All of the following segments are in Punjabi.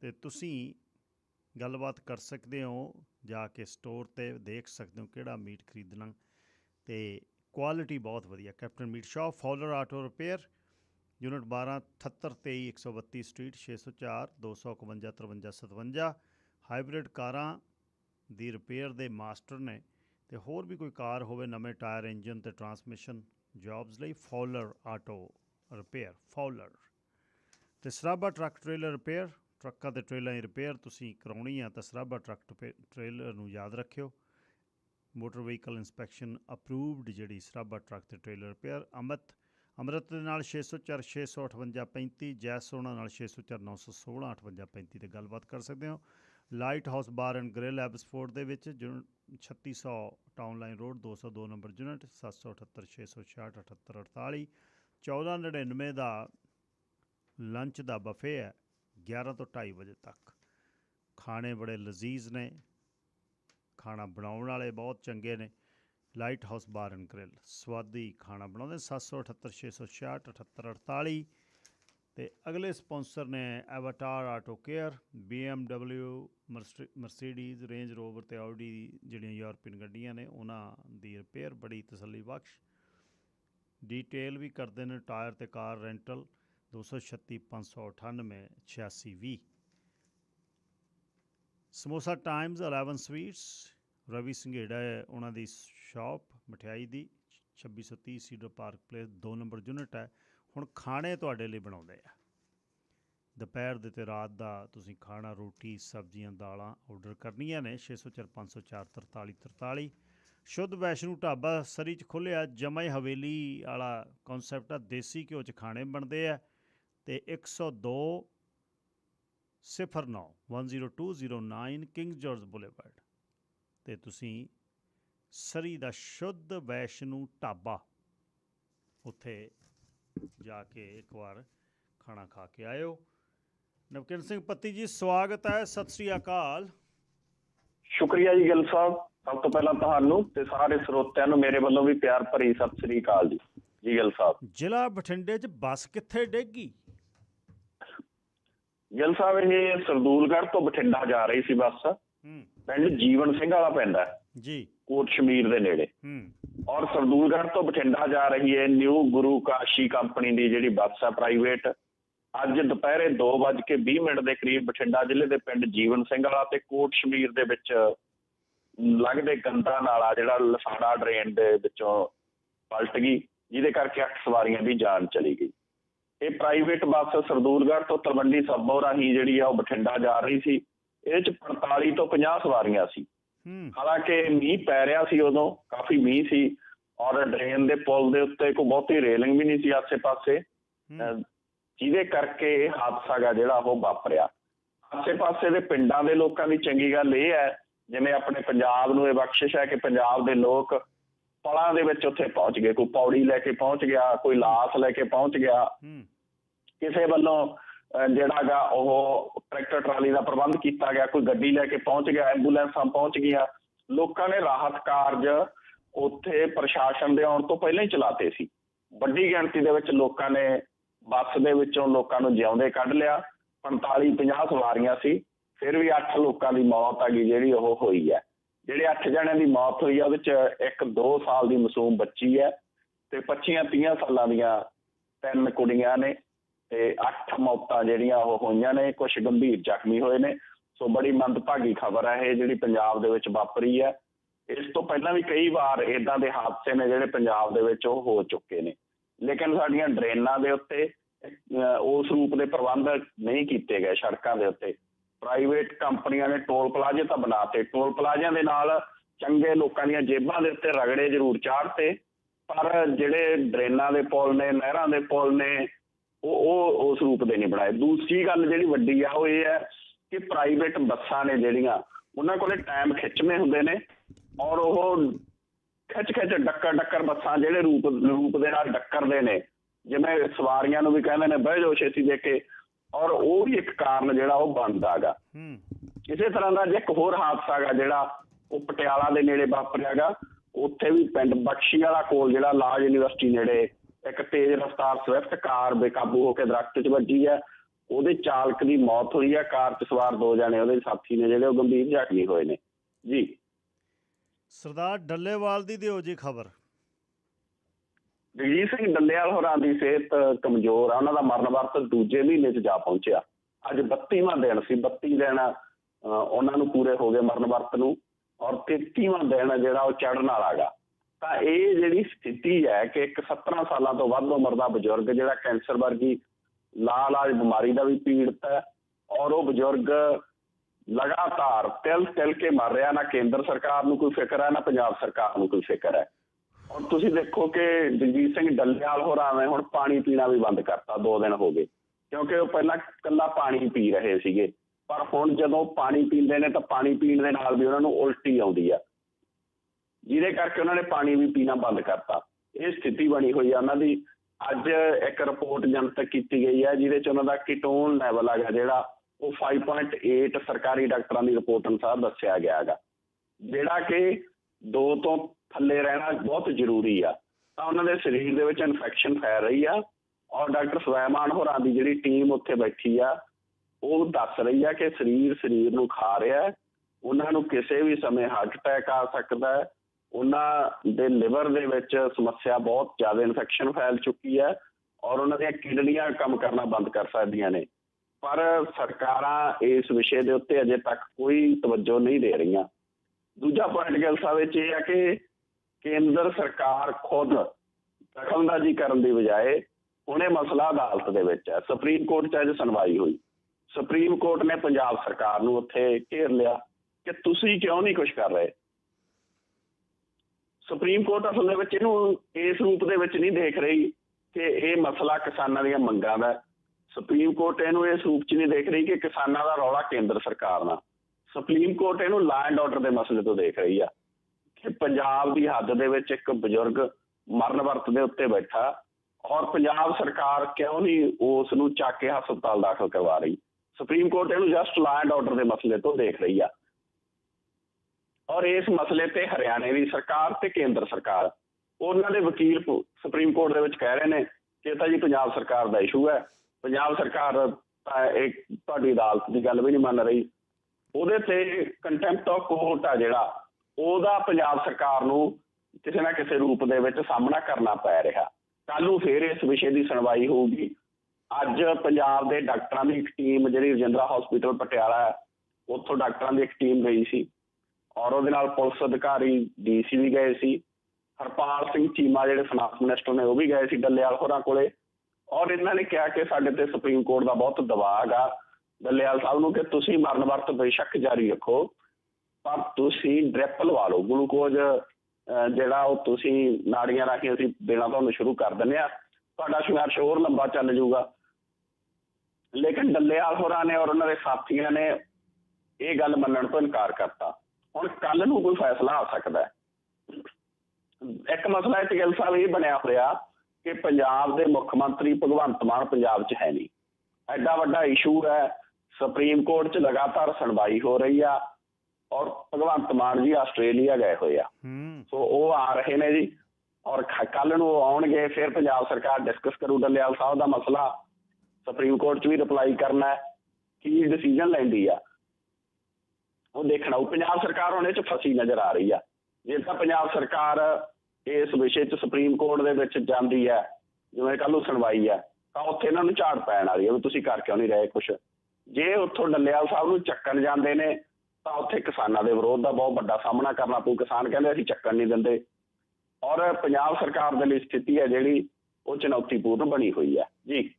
ਤੇ ਤੁਸੀਂ ਗੱਲਬਾਤ ਕਰ ਸਕਦੇ ਹੋ, ਜਾ ਕੇ ਸਟੋਰ ਤੇ ਦੇਖ ਸਕਦੇ ਹੋ ਕਿਹੜਾ ਮੀਟ ਖਰੀਦਣਾ। ਤੇ ਕੁਆਲਿਟੀ ਬਹੁਤ ਵਧੀਆ। Captain meat shop Fowler auto repair unit 12 78 23 132 street 604 251 53 57 hybrid ਕਾਰਾਂ ਦੀ ਰਿਪੇਅਰ ਦੇ ਮਾਸਟਰ ਨੇ। ਤੇ ਹੋਰ ਵੀ ਕੋਈ ਕਾਰ ਹੋਵੇ, ਨਵੇਂ ਟਾਇਰ ਇੰਜਨ ਤੇ ਟਰਾਂਸਮਿਸ਼ਨ ਜੌਬਸ ਲਈ ਫੌਲਰ ਆਟੋ ਰਿਪੇਅਰ ਫੌਲਰ ਤੇ ਸਰਾਬਾ ਟਰੱਕ ਟ੍ਰੇਲਰ ਰਿਪੇਅਰ ਟਰੱਕਾਂ ਤੇ ਟ੍ਰੇਲਾਂ ਦੀ ਰਿਪੇਅਰ ਤੁਸੀਂ ਕਰਾਉਣੀ ਆ ਤਾਂ ਸਰਾਭਾ ਟਰੱਕ ਟਪੇ- ਟ੍ਰੇਲਰ ਨੂੰ ਯਾਦ ਰੱਖਿਓ। ਮੋਟਰ ਵਹੀਕਲ ਇਨਸਪੈਕਸ਼ਨ ਅਪਰੂਵਡ ਜਿਹੜੀ ਸਰਾਭਾ ਟਰੱਕ ਤੇ ਟ੍ਰੇਲਰ ਰਿਪੇਅਰ ਅਮਿਤ ਅਮਰਤ ਦੇ ਨਾਲ 604 658 35 ਜੈ ਸੋਨਾ ਨਾਲ 604 916 58 35 ਤੇ ਗੱਲਬਾਤ ਕਰ ਸਕਦੇ ਹੋ। Lighthouse bar and grill Abbotsford ਦੇ ਵਿੱਚ ਜੋ 3600 town line road 202 number unit 778 666 78 48 1499 ਦਾ ਲੰਚ ਦਾ ਬਫੇ ਹੈ। 11 ਤੋਂ 2:30 ਵਜੇ ਤੱਕ। ਖਾਣੇ ਬੜੇ ਲਜ਼ੀਜ਼ ਨੇ। ਖਾਣਾ ਬਣਾਉਣ ਵਾਲੇ ਬਹੁਤ ਚੰਗੇ ਨੇ। Lighthouse bar and grill. ਸਵਾਦੀ ਖਾਣਾ ਬਣਾਉਂਦੇ 778 666 78 48 ਤੇ ਅਗਲੇ ਸਪਾਂਸਰ ਨੇ Avatar auto care BMW Mercedes, Range Rover ਤੇ ਆਡੀ ਜਿਹੜੀਆਂ ਯੂਰਪੀਅਨ ਗੱਡੀਆਂ ਨੇ, ਉਹਨਾਂ ਦੀ ਰਿਪੇਅਰ ਬੜੀ ਤਸੱਲੀ ਬਖਸ਼। ਡੀਟੇਲ ਵੀ ਕਰਦੇ ਨੇ ਟਾਇਰ ਤੇ car rental. 236 598 8620 Samosa Times 11 sweets, Ravi Sanghera ਹੈ ਉਹਨਾਂ ਦੀ ਸ਼ਾਪ, ਮਠਿਆਈ ਦੀ 2630 cedar park place 2 number unit ਹੈ। ਹੁਣ ਖਾਣੇ ਤੁਹਾਡੇ ਲਈ ਬਣਾਉਂਦੇ ਆ। ਦੁਪਹਿਰ ਦੇ ਤੇ ਰਾਤ ਦਾ ਤੁਸੀਂ ਖਾਣਾ, ਰੋਟੀ, ਸਬਜ਼ੀਆਂ, ਦਾਲਾਂ ਆਰਡਰ ਕਰਨੀਆਂ ਨੇ 604 504 43 43 ਸ਼ੁੱਧ ਵੈਸ਼ਨੂ ਢਾਬਾ ਸਰੀ ਚ ਖੁੱਲਿਆ ਜਮਈ ਹਵੇਲੀ ਵਾਲਾ ਕਨਸੈਪਟ ਆ, ਦੇਸੀ ਘਿਓ ਚ ਖਾਣੇ ਬਣਦੇ ਆ। ਤੇ 102 09 10209 ਕਿੰਗ ਜਾਰਜ ਬੁਲੇਵਾਰਡ ਤੇ ਤੁਸੀਂ ਸਰੀ ਦਾ ਸ਼ੁੱਧ ਵੈਸ਼ਨੂ ਢਾਬਾ ਉੱਥੇ ਜਾ ਕੇ ਇੱਕ ਵਾਰ ਖਾਣਾ ਖਾ ਕੇ ਆਇਓ। ਨਵਕਿਰਨ ਸਿੰਘ ਪੱਤੀ ਜੀ ਸਵਾਗਤ ਹੈ ਸਤਿ ਸ੍ਰੀ ਅਕਾਲ। ਸ਼ੁਕਰੀਆ ਜੀ ਗਿੱਲ ਸਾਹਿਬ ਸਭ ਤੋਂ ਪਹਿਲਾਂ ਤੁਹਾਨੂੰ ਤੇ ਸਾਰੇ ਸਰੋਤਿਆਂ ਨੂੰ ਮੇਰੇ ਵੱਲੋਂ ਵੀ ਪਿਆਰ ਭਰੀ ਸਤਿ ਸ੍ਰੀ ਅਕਾਲ ਜੀ। ਜੀ ਗਿੱਲ ਸਾਹਿਬ। ਜ਼ਿਲ੍ਹਾ ਬਠਿੰਡੇ 'ਚ ਬੱਸ ਕਿੱਥੇ ਡੇਗੀ ਗਿੱਲ ਸਾਹਿਬ ਇਹ ਸਰਦੂਲਗੜ੍ਹ ਤੋਂ ਬਠਿੰਡਾ ਜਾ ਰਹੀ ਸੀ ਬੱਸ। ਪਿੰਡ ਜੀਵਨ ਸਿੰਘ ਵਾਲਾ ਪੈਂਦਾ ਹੈ, ਜੀ। ਕੋਟ ਸ਼ਮੀਰ ਦੇ ਨੇੜੇ। ਔਰ ਸਰਦੂਲਗੜ੍ਹ ਤੋਂ ਬਠਿੰਡਾ ਜਾ ਰਹੀ ਹੈ ਨਿਊ ਗੁਰੂ ਕਾਸ਼ੀ ਕੰਪਨੀ ਦੀ ਜਿਹੜੀ ਬੱਸ ਹੈ ਪ੍ਰਾਈਵੇਟ। ਅੱਜ ਦੁਪਹਿਰੇ 2:20 ਮਿੰਟ ਦੇ ਕਰੀਬ ਬਠਿੰਡਾ ਜ਼ਿਲ੍ਹੇ ਦੇ ਪਿੰਡ ਜੀਵਨ ਸਿੰਘ ਵਾਲਾ ਤੇ ਕੋਟ ਸ਼ਮੀਰ ਦੇ ਵਿੱਚ ਲੱਗਦੇ ਗੰਦਾ ਨਾਲਾ ਜਿਹੜਾ ਲਸਾੜਾ ਡਰੇਨ ਦੇ ਵਿੱਚੋਂ ਪਲਟ ਗਈ ਜਿਹਦੇ ਕਰਕੇ 8 ਸਵਾਰੀਆਂ ਦੀ ਜਾਨ ਚਲੀ ਗਈ। ਇਹ ਪ੍ਰਾਈਵੇਟ ਬੱਸ ਸਰਦੂਲਗੜ੍ਹ ਤੋਂ ਤਲਵੰਡੀ ਸਾਬੋ ਰਾਹੀਂ ਜਿਹੜੀ ਆ ਉਹ ਬਠਿੰਡਾ ਜਾ ਰਹੀ ਸੀ। ਇਹ ਚ 45 ਤੋਂ 50 ਸਵਾਰੀਆਂ ਸੀ। ਹਾਲਾਂਕਿ ਮੀਂਹ ਪੈ ਰਿਹਾ ਸੀ ਉਦੋਂ ਕਾਫੀ ਮੀਂਹ ਸੀ ਔਰ ਡਰੇਨ ਦੇ ਪੁਲ ਦੇ ਉੱਤੇ ਕੋਈ ਬਹੁਤੀ ਰੇਲਿੰਗ ਵੀ ਨਹੀਂ ਸੀ ਆਸੇ-ਪਾਸੇ। ਜਿਹਦੇ ਕਰਕੇ ਇਹ ਹਾਦਸਾ ਗਾ ਜਿਹੜਾ ਉਹ ਵਾਪਰਿਆ। ਆਸੇ-ਪਾਸੇ ਦੇ ਪਿੰਡਾਂ ਦੇ ਲੋਕਾਂ ਦੀ ਚੰਗੀ ਗੱਲ ਇਹ ਹੈ ਜਿਵੇਂ ਆਪਣੇ ਪੰਜਾਬ ਨੂੰ ਇਹ ਬਖਸ਼ਿਸ਼ ਹੈ ਕਿ ਪੰਜਾਬ ਦੇ ਲੋਕ ਪਲਾਂ ਦੇ ਵਿੱਚ ਉੱਥੇ ਪਹੁੰਚ ਗਏ। ਕੋਈ ਪੌੜੀ ਲੈ ਕੇ ਪਹੁੰਚ ਗਿਆ ਕੋਈ ਲਾਸ ਲੈ ਕੇ ਪਹੁੰਚ ਗਿਆ। ਕਿਸੇ ਵੱਲੋਂ ਅਹ, ਜਿਹੜਾ ਗਾ ਉਹ ਟਰੈਕਟਰ ਟਰਾਲੀ ਦਾ ਪ੍ਰਬੰਧ ਕੀਤਾ ਗਿਆ ਕੋਈ ਗੱਡੀ ਲੈ ਕੇ ਪਹੁੰਚ ਗਿਆ ਐਂਬੂਲੈਂਸਾਂ ਪਹੁੰਚ ਗਈਆਂ। ਲੋਕਾਂ ਨੇ ਰਾਹਤ ਕਾਰਜ ਉੱਥੇ ਪ੍ਰਸ਼ਾਸਨ ਦੇ ਆਉਣ ਤੋਂ ਪਹਿਲਾਂ ਹੀ ਚਲਾਤੇ ਸੀ। ਵੱਡੀ ਗਿਣਤੀ ਦੇ ਵਿੱਚ ਲੋਕਾਂ ਨੇ ਬੱਸ ਦੇ ਵਿੱਚੋਂ ਲੋਕਾਂ ਨੂੰ ਜਿਉਂਦੇ ਕੱਢ ਲਿਆ। 45 50 ਸਵਾਰੀਆਂ ਸੀ ਫਿਰ ਵੀ 8 ਲੋਕਾਂ ਦੀ ਮੌਤ ਆ ਗਈ ਜਿਹੜੀ ਉਹ ਹੋਈ ਹੈ। ਜਿਹੜੇ 8 ਜਣਿਆਂ ਦੀ ਮੌਤ ਹੋਈ ਆ, ਉਹਦੇ ਚ ਇੱਕ 2 ਸਾਲ ਦੀ ਮਾਸੂਮ ਬੱਚੀ ਹੈ ਤੇ 25 30 ਸਾਲਾਂ ਦੀਆਂ ਤਿੰਨ ਕੁੜੀਆਂ ਨੇ ਤੇ 8 ਮੌਤਾਂ ਜਿਹੜੀਆਂ ਉਹ ਹੋਈਆਂ ਨੇ ਕੁਝ ਗੰਭੀਰ ਜ਼ਖਮੀ ਹੋਏ ਨੇ। ਸੋ ਬੜੀ ਮੰਦਭਾਗੀ ਖਬਰ ਹੈ ਇਹ ਜਿਹੜੀ ਪੰਜਾਬ ਦੇ ਵਿੱਚ ਵਾਪਰੀ ਹੈ ਇਸ ਤੋਂ ਪਹਿਲਾਂ ਵੀ ਕਈ ਵਾਰ ਇਦਾਂ ਦੇ ਹਾਦਸੇ ਨੇ ਜਿਹੜੇ ਪੰਜਾਬ ਦੇ ਵਿੱਚ ਉਹ ਹੋ ਚੁੱਕੇ ਨੇ। ਲੇਕਿਨ ਸਾਡੀਆਂ ਡਰੇਨਾਂ ਦੇ ਉੱਤੇ ਉਸ ਰੂਪ ਦੇ ਪ੍ਰਬੰਧ ਨਹੀਂ ਕੀਤੇ ਗਏ ਸੜਕਾਂ ਦੇ ਉੱਤੇ। ਪ੍ਰਾਈਵੇਟ ਕੰਪਨੀਆਂ ਨੇ ਟੋਲ ਪਲਾਜ਼ੇ ਤਾਂ ਬਣਾਤੇ। ਟੋਲ ਪਲਾਜ਼ਿਆਂ ਦੇ ਨਾਲ ਚੰਗੇ ਲੋਕਾਂ ਦੀਆਂ ਜੇਬਾਂ ਦੇ ਉੱਤੇ ਰਗੜੇ ਜ਼ਰੂਰ ਚਾੜਤੇ। ਪਰ ਜਿਹੜੇ ਡਰੇਨਾਂ ਦੇ ਪੁਲ ਨੇ, ਨਹਿਰਾਂ ਦੇ ਪੁਲ ਨੇ, ਉਹ ਉਹ, ਉਸ ਰੂਪ ਦੇ ਨਹੀਂ ਬਣਾਏ। ਦੂਸਰੀ ਗੱਲ ਜਿਹੜੀ ਵੱਡੀ ਆ, ਉਹ ਇਹ ਹੈ ਕਿ ਪ੍ਰਾਈਵੇਟ ਬੱਸਾਂ ਨੇ ਜਿਹੜੀਆਂ, ਉਹਨਾਂ ਕੋਲੇ ਟਾਈਮ ਖਿੱਚਵੇਂ ਹੁੰਦੇ ਨੇ ਔਰ ਉਹ ਖਿੱਚ ਖਿੱਚ ਡੱਕਰ ਡੱਕਰ ਬੱਸਾਂ ਜਿਹੜੇ ਰੂਪ ਰੂਪ ਦੇ ਨਾਲ ਡੱਕਰਦੇ ਨੇ। ਜਿਵੇਂ ਸਵਾਰੀਆਂ ਨੂੰ ਵੀ ਕਹਿੰਦੇ ਨੇ, ਬਹਿ ਜਾਓ ਛੇਤੀ ਦੇ ਕੇ। ਔਰ ਉਹ ਵੀ ਇੱਕ ਕਾਰਨ ਜਿਹੜਾ ਉਹ ਬਣਦਾ ਗਾ ਹੂੰ। ਇਸੇ ਤਰ੍ਹਾਂ ਦਾ ਇੱਕ ਹੋਰ ਹਾਦਸਾ ਗਾ ਜਿਹੜਾ ਉਹ ਪਟਿਆਲਾ ਦੇ ਨੇੜੇ ਵਾਪਰਿਆਗਾ ਉੱਥੇ ਵੀ ਪਿੰਡ ਬਖਸ਼ੀ ਵਾਲਾ ਕੋਲ ਜਿਹੜਾ ਲਾਜ ਯੂਨੀਵਰਸਿਟੀ ਨੇੜੇ ਇੱਕ ਤੇਜ਼ ਰਫ਼ਤਾਰ ਸਵਿਫਟ ਕਾਰ ਬੇਕਾਬੂ ਹੋ ਕੇ ਦਰਖਤ 'ਚ ਵੱਜੀ ਹੈ। ਉਹਦੇ ਚਾਲਕ ਦੀ ਮੌਤ ਹੋਈ ਆ ਕਾਰ 'ਚ ਸਵਾਰ ਦੋ ਜਣੇ ਉਹਦੇ ਸਾਥੀ ਨੇ ਜਿਹੜੇ ਉਹ ਗੰਭੀਰ ਜ਼ਖਮੀ ਹੋਏ ਨੇ। ਜੀ। ਸਰਦਾਰ ਡੱਲੇਵਾਲ ਦੀ ਦਿਓ ਜੀ ਖਬਰ। ਜਗਜੀਤ ਸਿੰਘ ਡੱਲੇਵਾਲ ਹੋਰਾਂ ਦੀ ਸਿਹਤ ਕਮਜ਼ੋਰ ਆ, ਉਹਨਾਂ ਦਾ ਮਰਨ ਵਰਤ ਦੂਜੇ ਮਹੀਨੇ 'ਚ ਜਾ ਪਹੁੰਚਿਆ। ਅੱਜ 32ਵਾਂ ਦਿਨ ਸੀ 32 ਦਿਨ ਉਹਨਾਂ ਨੂੰ ਪੂਰੇ ਹੋ ਗਏ ਮਰਨ ਵਰਤ ਨੂੰ, ਔਰ 33ਵਾਂ ਦਿਨ ਜਿਹੜਾ ਉਹ ਚੜ੍ਹਨ ਵਾਲਾ ਤਾਂ ਇਹ ਜਿਹੜੀ ਸਥਿਤੀ ਹੈ ਕਿ ਇੱਕ 17 ਸਾਲਾਂ ਤੋਂ ਵੱਧ ਉਮਰ ਦਾ ਬਜ਼ੁਰਗ, ਜਿਹੜਾ ਕੈਂਸਰ ਵਰਗੀ ਲਾਲ-ਲਾਲ ਬਿਮਾਰੀ ਦਾ ਵੀ ਪੀੜਤ ਹੈ, ਔਰ ਉਹ ਬਜ਼ੁਰਗ ਲਗਾਤਾਰ ਤਿਲ ਤਿਲ ਕੇ ਮਰ ਰਿਹਾ, ਨਾ ਕੇਂਦਰ ਸਰਕਾਰ ਨੂੰ ਕੋਈ ਫਿਕਰ ਹੈ, ਨਾ ਪੰਜਾਬ ਸਰਕਾਰ ਨੂੰ ਕੋਈ ਫਿਕਰ ਹੈ। ਹੁਣ ਤੁਸੀਂ ਦੇਖੋ ਕਿ ਜਗਜੀਤ ਸਿੰਘ ਡੱਲੇਵਾਲ ਹੋਰਾਂ ਨੇ ਹੁਣ ਪਾਣੀ ਪੀਣਾ ਵੀ ਬੰਦ ਕਰਤਾ, ਦੋ ਦਿਨ ਹੋ ਗਏ। ਕਿਉਂਕਿ ਉਹ ਪਹਿਲਾਂ ਕੱਲਾ ਪਾਣੀ ਪੀ ਰਹੇ ਸੀਗੇ। ਪਰ ਹੁਣ ਜਦੋਂ ਪਾਣੀ ਪੀਂਦੇ ਨੇ ਤਾਂ ਪਾਣੀ ਪੀਣ ਦੇ ਨਾਲ ਵੀ ਉਹਨਾਂ ਨੂੰ ਉਲਟੀ ਆਉਂਦੀ ਆ। ਜਿਹਦੇ ਕਰਕੇ ਉਹਨਾਂ ਨੇ ਪਾਣੀ ਵੀ ਪੀਣਾ ਬੰਦ ਕਰਤਾ। ਇਹ ਸਥਿਤੀ ਬਣੀ ਹੋਈ ਆ ਉਹਨਾਂ ਦੀ। ਅੱਜ ਇੱਕ ਰਿਪੋਰਟ ਜਨਤਕ ਕੀਤੀ ਗਈ ਹੈ ਜਿਹਦੇ ਚ ਉਹਨਾਂ ਦਾ ਕੀਟੋਨ ਲੈਵਲ ਹੈਗਾ ਜਿਹੜਾ, ਉਹ 5.8 ਸਰਕਾਰੀ ਡਾਕਟਰਾਂ ਦੀ ਰਿਪੋਰਟ ਅਨੁਸਾਰ ਦੱਸਿਆ ਗਿਆ ਹੈਗਾ। ਜਿਹੜਾ ਕਿ ਦੋ ਤੋਂ ਥੱਲੇ ਰਹਿਣਾ ਬਹੁਤ ਜ਼ਰੂਰੀ ਆ। ਤਾਂ ਉਹਨਾਂ ਦੇ ਸਰੀਰ ਦੇ ਵਿੱਚ ਇਨਫੈਕਸ਼ਨ ਫੈਲ ਰਹੀ ਆ ਔਰ ਡਾਕਟਰ ਸਵੈਮਾਨ ਹੋਰਾਂ ਦੀ ਜਿਹੜੀ ਟੀਮ ਉੱਥੇ ਬੈਠੀ ਆ, ਉਹ ਦੱਸ ਰਹੀ ਆ ਕਿ ਸਰੀਰ ਸਰੀਰ ਨੂੰ ਖਾ ਰਿਹਾ ਹੈ। ਉਹਨਾਂ ਨੂੰ ਕਿਸੇ ਵੀ ਸਮੇਂ ਹਾਰਟ ਅਟੈਕ ਆ ਸਕਦਾ ਹੈ। ਉਹਨਾਂ ਦੇ ਲਿਵਰ ਦੇ ਵਿੱਚ ਸਮੱਸਿਆ ਬਹੁਤ ਜ਼ਿਆਦਾ ਇਨਫੈਕਸ਼ਨ ਫੈਲ ਚੁੱਕੀ ਹੈ ਔਰ ਉਹਨਾਂ ਦੀਆਂ ਕਿਡਨੀਆਂ ਕੰਮ ਕਰਨਾ ਬੰਦ ਕਰ ਸਕਦੀਆਂ ਨੇ। ਪਰ ਸਰਕਾਰਾਂ ਇਸ ਵਿਸ਼ੇ ਦੇ ਉੱਤੇ ਅਜੇ ਤੱਕ ਕੋਈ ਤਵੱਜੋ ਨਹੀਂ ਦੇ ਰਹੀਆਂ। ਦੂਜਾ ਪੁਆਇੰਟ ਗੱਲ ਸਾਹਿਬ ਵਿੱਚ ਇਹ ਆ ਕਿ ਕੇਂਦਰ ਸਰਕਾਰ ਖੁਦ ਦਖਲਅੰਦਾਜ਼ੀ ਕਰਨ ਦੀ ਬਜਾਏ ਹੁਣ ਇਹ ਮਸਲਾ ਅਦਾਲਤ ਦੇ ਵਿੱਚ ਹੈ। ਸੁਪਰੀਮ ਕੋਰਟ 'ਚ ਅੱਜ ਸੁਣਵਾਈ ਹੋਈ। ਸੁਪਰੀਮ ਕੋਰਟ ਨੇ ਪੰਜਾਬ ਸਰਕਾਰ ਨੂੰ ਉੱਥੇ ਘੇਰ ਲਿਆ ਕਿ ਤੁਸੀਂ ਕਿਉਂ ਨਹੀਂ ਕੁਝ ਕਰ ਰਹੇ? ਸੁਪਰੀਮ ਕੋਰਟ ਅਸਲ ਦੇ ਵਿੱਚ ਇਹਨੂੰ ਇਸ ਰੂਪ ਦੇ ਵਿੱਚ ਨਹੀਂ ਦੇਖ ਰਹੀ ਕਿ ਇਹ ਮਸਲਾ ਕਿਸਾਨਾਂ ਦੀਆਂ ਮੰਗਾਂ ਦਾ ਸੁਪਰੀਮ ਕੋਰਟ ਇਹਨੂੰ ਇਸ ਰੂਪ 'ਚ ਨਹੀਂ ਦੇਖ ਰਹੀ ਕਿ ਕਿਸਾਨਾਂ ਦਾ ਰੌਲਾ ਕੇਂਦਰ ਸਰਕਾਰ ਨਾਲ। ਸੁਪਰੀਮ ਕੋਰਟ ਇਹਨੂੰ ਲਾ ਐਂਡ ਆਰਡਰ ਦੇ ਮਸਲੇ ਤੋਂ ਦੇਖ ਰਹੀ ਆ। ਪੰਜਾਬ ਦੀ ਹੱਦ ਦੇ ਵਿੱਚ ਇੱਕ ਬਜ਼ੁਰਗ ਮਰਨ ਵਰਤ ਦੇ ਉੱਤੇ ਬੈਠਾ ਔਰ ਪੰਜਾਬ ਸਰਕਾਰ ਕਿਉਂ ਨਹੀਂ ਉਸ ਨੂੰ ਚੱਕ ਕੇ ਹਸਪਤਾਲ ਦਾਖਲ ਕਰਵਾ ਰਹੀ? ਸੁਪਰੀਮ ਕੋਰਟ ਇਹਨੂੰ ਜਸਟ ਲਾ ਐਂਡ ਆਰਡਰ ਦੇ ਮਸਲੇ ਤੋਂ ਦੇਖ ਰਹੀ ਆ। ਔਰ ਇਸ ਮਸਲੇ ਤੇ ਹਰਿਆਣੇ ਦੀ ਸਰਕਾਰ ਤੇ ਕੇਂਦਰ ਸਰਕਾਰ, ਉਹਨਾਂ ਦੇ ਵਕੀਲ ਸੁਪਰੀਮ ਕੋਰਟ ਦੇ ਵਿੱਚ ਕਹਿ ਰਹੇ ਨੇ ਕਿ ਇਹ ਤਾਂ ਜੀ ਪੰਜਾਬ ਸਰਕਾਰ ਦਾ ਇਸ਼ੂ ਹੈ। ਪੰਜਾਬ ਸਰਕਾਰ ਤਾਂ ਤੁਹਾਡੀ ਅਦਾਲਤ ਦੀ ਗੱਲ ਵੀ ਨਹੀਂ ਮੰਨ ਰਹੀ। ਉਹਦੇ ਤੇ ਕੰਟੈਂਪਟ ਆਫ ਕੋਰਟ ਆ ਜਿਹੜਾ। ਉਹਦਾ ਪੰਜਾਬ ਸਰਕਾਰ ਨੂੰ ਕਿਸੇ ਨਾ ਕਿਸੇ ਰੂਪ ਦੇ ਵਿੱਚ ਸਾਹਮਣਾ ਕਰਨਾ ਪੈ ਰਿਹਾ। ਕੱਲ ਨੂੰ ਫੇਰ ਇਸ ਵਿਸ਼ੇ ਦੀ ਸੁਣਵਾਈ ਹੋਊਗੀ। ਅੱਜ ਪੰਜਾਬ ਦੇ ਡਾਕਟਰਾਂ ਦੀ ਇੱਕ ਟੀਮ ਜਿਹੜੀ ਰਜਿੰਦਰਾ ਹਸਪੀਟਲ ਪਟਿਆਲਾ ਹੈ, ਉੱਥੋਂ ਡਾਕਟਰਾਂ ਦੀ ਇੱਕ ਟੀਮ ਗਈ ਸੀ। ਔਰ ਉਹਦੇ ਨਾਲ ਪੁਲਿਸ ਅਧਿਕਾਰੀ ਡੀਸੀ ਵੀ ਗਏ ਸੀ। ਹਰਪਾਲ ਸਿੰਘ ਚੀਮਾ ਜਿਹੜੇ ਫਾਈਨਾਂਸ ਮਿਨਿਸਟਰ ਨੇ, ਉਹ ਵੀ ਗਏ ਸੀ ਡੱਲੇਵਾਲ ਹੋਰਾਂ ਕੋਲੇ। ਔਰ ਇਹਨਾਂ ਨੇ ਕਿਹਾ ਕਿ ਸਾਡੇ ਤੇ ਸੁਪਰੀਮ ਕੋਰਟ ਦਾ ਬਹੁਤ ਦਬਾਅ ਹੈਗਾ। ਡੱਲੇਵਾਲ ਸਾਹਿਬ ਨੂੰ ਕਿ ਤੁਸੀਂ ਮਰਨ ਵਰਤ ਬੇਸ਼ੱਕ ਜਾਰੀ ਰੱਖੋ। ਪਰ ਤੁਸੀਂ ਡ੍ਰਿਪ ਲਵਾ ਲਓ ਗਲੂਕੋਜ਼ ਅਹ, ਜਿਹੜਾ ਉਹ ਤੁਸੀਂ ਨਾੜੀਆਂ ਰਾਹੀਂ ਅਸੀਂ ਦੇਣਾ ਤੁਹਾਨੂੰ ਸ਼ੁਰੂ ਕਰ ਦਿੰਦੇ ਆ ਤੁਹਾਡਾ ਸੰਘਰਸ਼ ਹੋਰ ਲੰਬਾ ਚੱਲ ਜਾਊਗਾ। ਲੇਕਿਨ ਡੱਲੇਵਾਲ ਹੋਰਾਂ ਨੇ ਔਰ ਉਹਨਾਂ ਦੇ ਸਾਥੀਆਂ ਨੇ ਇਹ ਗੱਲ ਮੰਨਣ ਤੋਂ ਇਨਕਾਰ ਕਰਤਾ। ਹੁਣ ਕੱਲ ਨੂੰ ਕੋਈ ਫੈਸਲਾ ਆ ਸਕਦਾ ਹੈ। ਇੱਕ ਮਸਲਾ ਇਹ ਗੱਲ ਸਾਹਿਬ ਇਹ ਬਣਿਆ ਹੋਇਆ ਕਿ ਪੰਜਾਬ ਦੇ ਮੁੱਖ ਮੰਤਰੀ ਭਗਵੰਤ ਮਾਨ ਪੰਜਾਬ 'ਚ ਹੈ ਨਹੀਂ। ਐਡਾ ਵੱਡਾ ਇਸ਼ੂ ਹੈ ਸੁਪਰੀਮ ਕੋਰਟ 'ਚ ਲਗਾਤਾਰ ਸੁਣਵਾਈ ਹੋ ਰਹੀ ਆ ਔਰ ਭਗਵੰਤ ਮਾਨ ਜੀ ਆਸਟ੍ਰੇਲੀਆ ਗਏ ਹੋਏ ਆ। ਸੋ ਉਹ ਆ ਰਹੇ ਨੇ ਜੀ। ਔਰ ਕੱਲ ਨੂੰ ਉਹ ਆਉਣਗੇ ਫਿਰ ਪੰਜਾਬ ਸਰਕਾਰ ਡਿਸਕਸ ਕਰੂ। ਡੱਲੇਵਾਲ ਸਾਹਿਬ ਦਾ ਮਸਲਾ ਸੁਪਰੀਮ ਕੋਰਟ 'ਚ ਵੀ ਰਿਪਲਾਈ ਕਰਨਾ ਹੈ। ਕੀ ਡਿਸੀਜਨ ਲੈਂਦੀ ਆ? ਉਹ ਦੇਖਣਾ ਉਹ ਪੰਜਾਬ ਸਰਕਾਰ ਹੁਣ ਇਹ 'ਚ ਫਸੀ ਨਜ਼ਰ ਆ ਰਹੀ ਆ। ਜੇ ਤਾਂ ਪੰਜਾਬ ਸਰਕਾਰ ਇਸ ਵਿਸ਼ੇ 'ਚ ਸੁਪਰੀਮ ਕੋਰਟ ਦੇ ਵਿੱਚ ਜਾਂਦੀ ਹੈ ਜਿਵੇਂ ਕੱਲ ਨੂੰ ਸੁਣਵਾਈ ਹੈ ਤਾਂ ਉੱਥੇ ਇਹਨਾਂ ਨੂੰ ਝਾੜ ਪੈਣ ਵਾਲੀ ਹੈ ਵੀ ਤੁਸੀਂ ਕਰ ਕਿਉਂ ਨਹੀਂ ਰਹੇ ਕੁਝ ਜੇ ਉੱਥੋਂ ਡੱਲੇਵਾਲ ਸਾਹਿਬ ਨੂੰ ਚੱਕਣ ਜਾਂਦੇ ਨੇ ਤਾਂ ਉੱਥੇ ਕਿਸਾਨਾਂ ਦੇ ਵਿਰੋਧ ਦਾ ਬਹੁਤ ਵੱਡਾ ਸਾਹਮਣਾ ਕਰਨਾ ਪਊ। ਕਿਸਾਨ ਕਹਿੰਦੇ ਅਸੀਂ ਚੱਕਣ ਨਹੀਂ ਦਿੰਦੇ। ਔਰ ਪੰਜਾਬ ਸਰਕਾਰ ਦੇ ਲਈ ਸਥਿਤੀ ਹੈ ਜਿਹੜੀ ਉਹ ਚੁਣੌਤੀਪੂਰਨ ਬਣੀ ਹੋਈ ਹੈ। ਜੀ।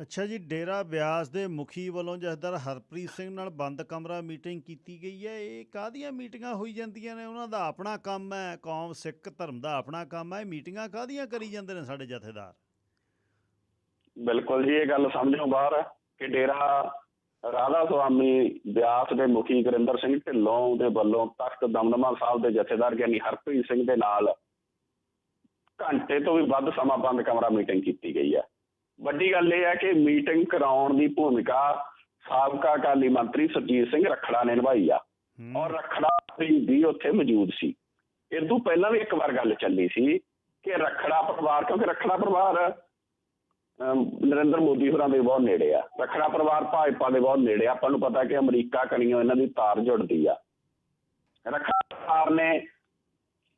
ਅੱਛਾ ਜੀ ਡੇਰਾ ਬਿਆਸ ਦੇ ਮੁਖੀ ਵੱਲੋਂ ਜਥੇਦਾਰ ਹਰਪ੍ਰੀਤ ਸਿੰਘ ਨਾਲ ਬੰਦ ਕਮਰਾ ਮੀਟਿੰਗ ਕੀਤੀ ਗਈ ਹੈ। ਇਹ ਕਾਹਦੀਆਂ ਮੀਟਿੰਗਾਂ ਹੋਈ ਜਾਂਦੀਆਂ ਨੇ? ਉਹਨਾਂ ਦਾ ਆਪਣਾ ਕੰਮ ਹੈ ਕੌਮ ਸਿੱਖ ਧਰਮ ਦਾ ਆਪਣਾ ਕੰਮ ਹੈ। ਮੀਟਿੰਗਾਂ ਕਾਹਦੀਆਂ ਕਰੀ ਜਾਂਦੇ ਨੇ ਸਾਡੇ ਜਥੇਦਾਰ? ਬਿਲਕੁਲ ਜੀ ਇਹ ਗੱਲ ਸਮਝੋ ਬਾਹਰ ਹੈ ਕਿ ਡੇਰਾ ਰਾਧਾ ਸੁਆਮੀ ਬਿਆਸ ਦੇ ਮੁਖੀ ਗੁਰਿੰਦਰ ਸਿੰਘ ਢਿੱਲੋਂ ਦੇ ਵੱਲੋਂ ਤਖਤ ਦਮਦਮਾ ਸਾਹਿਬ ਦੇ ਜਥੇਦਾਰ ਗਿਆਨੀ ਹਰਪ੍ਰੀਤ ਸਿੰਘ ਦੇ ਨਾਲ ਘੰਟੇ ਤੋਂ ਵੀ ਵੱਧ ਸਮਾਂ ਬੰਦ ਕਮਰਾ ਮੀਟਿੰਗ ਕੀਤੀ ਗਈ ਹੈ। ਵੱਡੀ ਗੱਲ ਇਹ ਹੈ ਕਿ ਮੀਟਿੰਗ ਕਰਾਉਣ ਦੀ ਭੂਮਿਕਾ ਸਾਬਕਾ ਅਕਾਲੀ ਮੰਤਰੀ ਸਰਜੀਤ ਸਿੰਘ ਰਖੜਾ ਨੇ ਨਿਭਾਈ ਆ। ਔਰ ਰਖੜਾ ਵੀ ਵੀ ਉੱਥੇ ਮੌਜੂਦ ਸੀ। ਇਹ ਤੋਂ ਪਹਿਲਾਂ ਵੀ ਇੱਕ ਵਾਰ ਗੱਲ ਚੱਲੀ ਸੀ ਕਿ ਰਖੜਾ ਪਰਿਵਾਰ ਕਿਉਂਕਿ ਰਖੜਾ ਪਰਿਵਾਰ ਨਰਿੰਦਰ ਮੋਦੀ ਹੋਰਾਂ ਦੇ ਬਹੁਤ ਨੇੜੇ ਆ। ਰੱਖੜਾ ਪਰਿਵਾਰ ਭਾਜਪਾ ਦੇ ਬਹੁਤ ਨੇੜੇ ਆ। ਆਪਾਂ ਨੂੰ ਪਤਾ ਕਿ ਅਮਰੀਕਾ ਕਣੀਓ ਇਹਨਾਂ ਦੀ ਤਾਰ ਜੁੜਦੀ ਆ। ਰੱਖੜਾ ਪਰਿਵਾਰ ਨੇ